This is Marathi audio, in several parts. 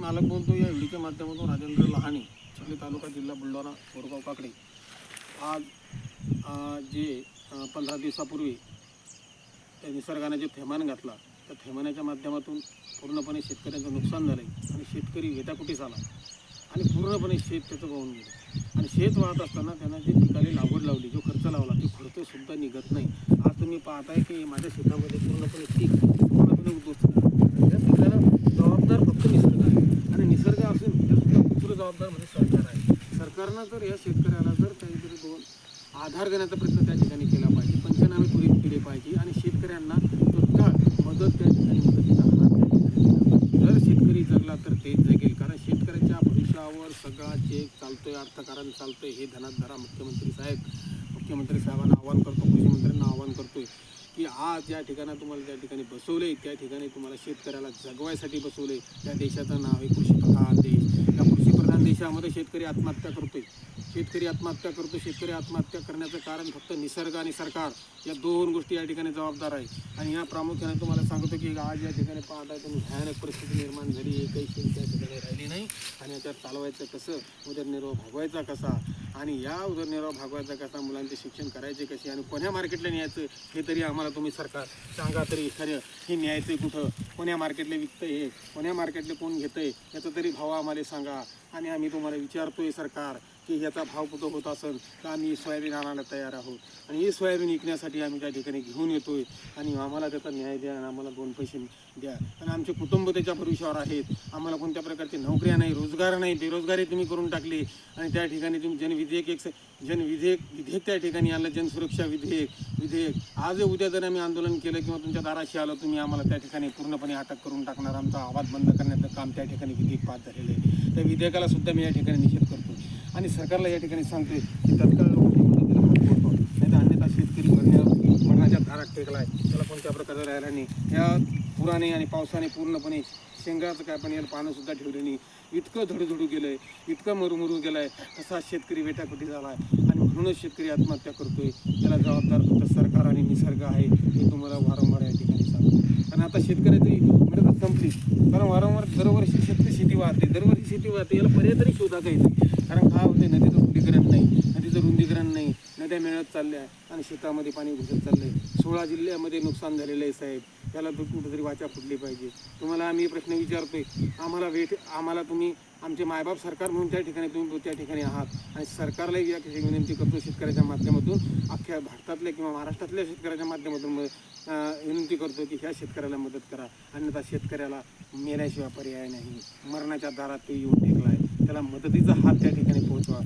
मालक बोलतो या व्हिडिओच्या माध्यमातून राजेंद्र लहाणे चिखली तालुका जिल्हा बुलढाणा बोरगाव काकडे. आज जे पंधरा दिवसापूर्वी त्या निसर्गाने जे थैमान घातला त्या थैमानाच्या माध्यमातून पूर्णपणे शेतकऱ्यांचं नुकसान झालं आहे आणि शेतकरी वेटाकुटीस आला आणि पूर्णपणे शेत त्याचं वाहून गेलं. आणि शेत वाहत असताना त्यांना जे पिकाला लागवड लावली जो खर्च लावला ते खर्चसुद्धा निघत नाही. आज तुम्ही पाहताय की माझ्या शेतामध्ये पूर्णपणे पीक पूर्णपणे उद्ध्वस्त झालं. या पिकाला जबाबदार फक्त निसर्ग आहे आणि निसर्ग असून तर सुद्धा दुसरं जबाबदार म्हणजे सरकार आहे सरकारनं जर या शेतकऱ्याला जर काहीतरी दोन आधार देण्याचा प्रयत्न त्या ठिकाणी केला पाहिजे पंचनामे त्वरित केले पाहिजे आणि शेतकऱ्यांना तत्काळ मदत त्या ठिकाणी मदतीचा हात त्या ठिकाणी जर शेतकरी जगला तर तेच जगेल कारण शेतकऱ्याच्या भविष्यावर सगळा चेक चालतोय अर्थकारण चालतोय हे धनात धरा मुख्यमंत्री साहेब. मुख्यमंत्री साहेबांना आवाहन करतो कृषीमंत्र्यांना आवाहन करतोय की आज या ठिकाणी तुम्हाला त्या ठिकाणी बसवले त्या ठिकाणी तुम्हाला शेतकऱ्याला जगवायसाठी बसवले त्या देशाचं नाव आहे कृषी देशामध्ये शेतकरी आत्महत्या करतोय. शेतकरी आत्महत्या करतो शेतकरी आत्महत्या करण्याचं कारण फक्त निसर्ग आणि सरकार या दोन गोष्टी या ठिकाणी जबाबदार आहे आणि या प्रामुख्याने तुम्हाला सांगतो की आज या ठिकाणी पाहताय तुम्ही भयानक परिस्थिती निर्माण झाली एकही शेती त्या ठिकाणी राहिली नाही. आणि याच्यात चालवायचं कसं? उदरनिर्वाह भागवायचा कसा? आणि या उदरनिर्वाह भागवायचा कसा मुलांचे शिक्षण करायचे कसे आणि कोण्या मार्केटला न्यायचं हे तरी आम्हाला तुम्ही सरकार सांगा तरी. खरं हे न्यायचं कुठं? कोण्या मार्केटला विकतं हे? कोण्या मार्केटला कोण घेतंय? याचा तरी भाव आम्हाला सांगा. आणि आम्ही तुम्हाला विचारतोय सरकार. की ह्याचा भाव कुठं होत असेल तर आम्ही सोयाबीन आणायला तयार आहोत. आणि हे सोयाबीन विकण्यासाठी आम्ही त्या ठिकाणी घेऊन येतो आहे आणि आम्हाला त्याचा न्याय द्या आणि आम्हाला दोन पैसे द्या. आणि आमचे कुटुंब त्याच्या भविष्यावर आहेत. आम्हाला कोणत्या प्रकारची नोकऱ्या नाही रोजगार नाही बेरोजगारी तुम्ही करून टाकली. आणि त्या ठिकाणी तुम्ही जनविधेयक एक जनविधेयक विधेयक त्या ठिकाणी आलं जनसुरक्षा विधेयक. विधेयक. आज उद्या जर आम्ही आंदोलन केलं किंवा तुमच्या दाराशी आलं तुम्ही आम्हाला त्या ठिकाणी पूर्णपणे अटक करून टाकणार. आमचा आवाज बंद करण्याचं काम त्या ठिकाणी विधेयक पास झालेलं आहे. त्या विधेयकाला सुद्धा मी या ठिकाणी निषेध करतो. आणि सरकारला या ठिकाणी सांगते की तत्काळ नाही तर अन्यथा शेतकरी मरण्या मरणाच्या धारात टेकलाय. त्याला कोणत्या प्रकारचा राहिला नाही. या पुराने आणि पावसाने पूर्णपणे शेंगाचं काय पण याला पानंसुद्धा ठेवले नाही. इतकं धडूधडू आहे इतकं मरुमरू आहे तसा शेतकरी वेटाकुटी आहे आणि म्हणूनच शेतकरी आत्महत्या करतो आहे त्याला जबाबदार फक्त सरकार आणि निसर्ग आहे हे तुम्हाला वारंवार या ठिकाणी सांगतो आणि आता शेतकऱ्याची संपली कारण वारंवार दरवर्षी शेतकरी शेती वाहते. दरवर्षी शेती वाहते याला पर्याय तरी शोधा काही नाही कारण काय होते? नदीचं रुंदीकरण नाही. नदीचं रुंदीकरण नाही. नद्या मिळत चालल्या आणि शेतामध्ये पाणी घुसत चाललंय. सोळा जिल्ह्यामध्ये नुकसान झालेलं आहे साहेब. त्याला तू कुठेतरी वाचा फुटली पाहिजे. तुम्हाला आम्ही प्रश्न विचारतोय. आम्हाला वेट आम्हाला तुम्ही आमचे मायबाप सरकार म्हणून त्या ठिकाणी तुम्ही त्या ठिकाणी आहात. आणि सरकारलाही या विनंती करतो शेतकऱ्याच्या माध्यमातून अख्ख्या भारतातल्या किंवा महाराष्ट्रातल्या शेतकऱ्याच्या माध्यमातून विनंती करतो की ह्या शेतकऱ्याला मदत करा. अन्यथा शेतकऱ्याला मेल्याशिवाय पर्याय नाही. मरणाच्या दारात तो येऊन टेकलाय. त्याला मदतीचा हात त्या ठिकाणी पोहोचवा.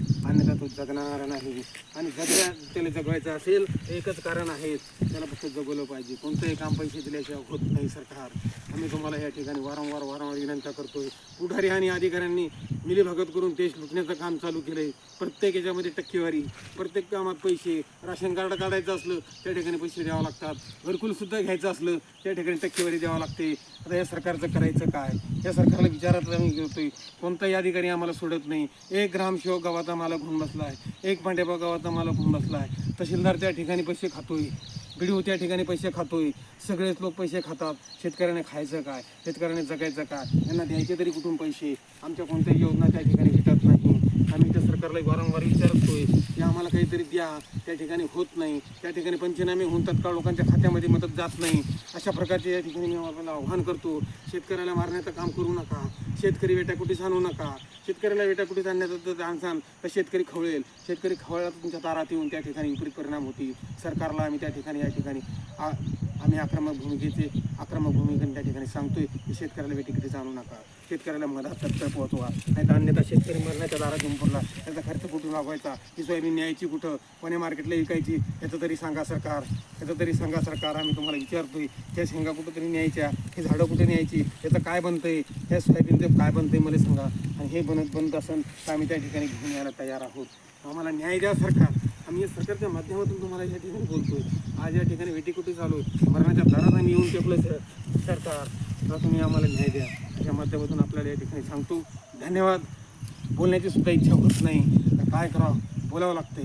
तो जगणार नाही. आणि जगल्या त्याला जगवायचं असेल एकच कारण आहे. त्याला फक्त जगवलं पाहिजे. कोणतंही काम पैसे दिल्याशिवाय होत नाही सरकार. आम्ही तुम्हाला या ठिकाणी वारंवार वारंवार विनंत्या करतोय. पुढारी आणि अधिकाऱ्यांनी मिलीभगत करून देश लुटण्याचं काम चालू केलंय. प्रत्येक याच्यामध्ये टक्केवारी प्रत्येक कामात पैसे राशन कार्ड काढायचं असलं त्या ठिकाणी पैसे द्यावं लागतात. घरकुलसुद्धा घ्यायचं असलं त्या ठिकाणी टक्केवारी द्यावं लागते. आता या सरकारचं करायचं काय? या सरकारला विचारात आम्ही घेतोय. कोणताही अधिकारी आम्हाला सोडत नाही. एक ग्रामसेवक गावाचा मालक होऊन बसला आहे एक पांडेबा गावाचा मालक होऊन बसला आहे तहसीलदार त्या ठिकाणी पैसे खातोय. बिडीओ त्या ठिकाणी पैसे खातोय. सगळेच लोक पैसे खातात. शेतकऱ्याने खायचं काय? शेतकऱ्याने जगायचं काय? यांना द्यायचे तरी कुठून पैसे? आमच्या कोणत्याही योजना त्या ठिकाणी भेटत नाही. आम्ही त्या सरकारला वारंवार विचारतोय. काहीतरी द्या त्या ठिकाणी होत नाही. त्या ठिकाणी पंचनामे होऊन तत्काळ लोकांच्या खात्यामध्ये मदत जात नाही. अशा प्रकारचे या ठिकाणी मी आपल्याला आव्हान करतो. शेतकऱ्याला मारण्याचं काम करू नका. शेतकरी वेटाकुटीस आणू नका. शेतकऱ्याला वेटाकुटीस आणण्याचं जर आणसान तर शेतकरी खवळेल. शेतकरी खवळला तुमच्या दारात येऊन त्या ठिकाणी विपरीत परिणाम होतील. सरकारला आम्ही त्या ठिकाणी या ठिकाणी आ- आम्ही आक्रमक भूमिकेचे आक्रमक भूमिकेने त्या ठिकाणी सांगतोय की शेतकऱ्याला वेटीकडे जाणू नका. शेतकऱ्याला मदत तत्पर पोहोचवा. नाही तर अन्यथा शेतकरी मरण्याच्या दारात घेऊन पडला. त्याचा खर्च राबवायचा मागवायचा. ही सोयाबीन न्यायची कुठं? कोण्या मार्केटला विकायची. याचं तरी सांगा सरकार. याचं तरी सांगा सरकार. आम्ही तुम्हाला विचारतोय. त्या शेंगा कुठं तरी न्यायच्या? हे झाडं कुठे न्यायची? याचं काय बनतंय? ह्या सोयाबीनचं काय बनतंय मला सांगा. आणि हे बनत बनत असेल तर आम्ही त्या ठिकाणी घेऊन यायला तयार आहोत. आम्हाला न्याय द्या सरकार. आम्ही या सरकारच्या माध्यमातून तुम्हाला या ठिकाणी बोलतोय. आज या ठिकाणी वेटीकुटी चालू आहे मरणाच्या दारात आम्ही येऊन टेकलो सरकार तर तुम्ही आम्हाला न्याय द्या. या माध्यमातून आपल्याला या ठिकाणी सांगतो. धन्यवाद. बोलण्याची सुद्धा इच्छा होत नाही. काय करावं? बोलावं लागते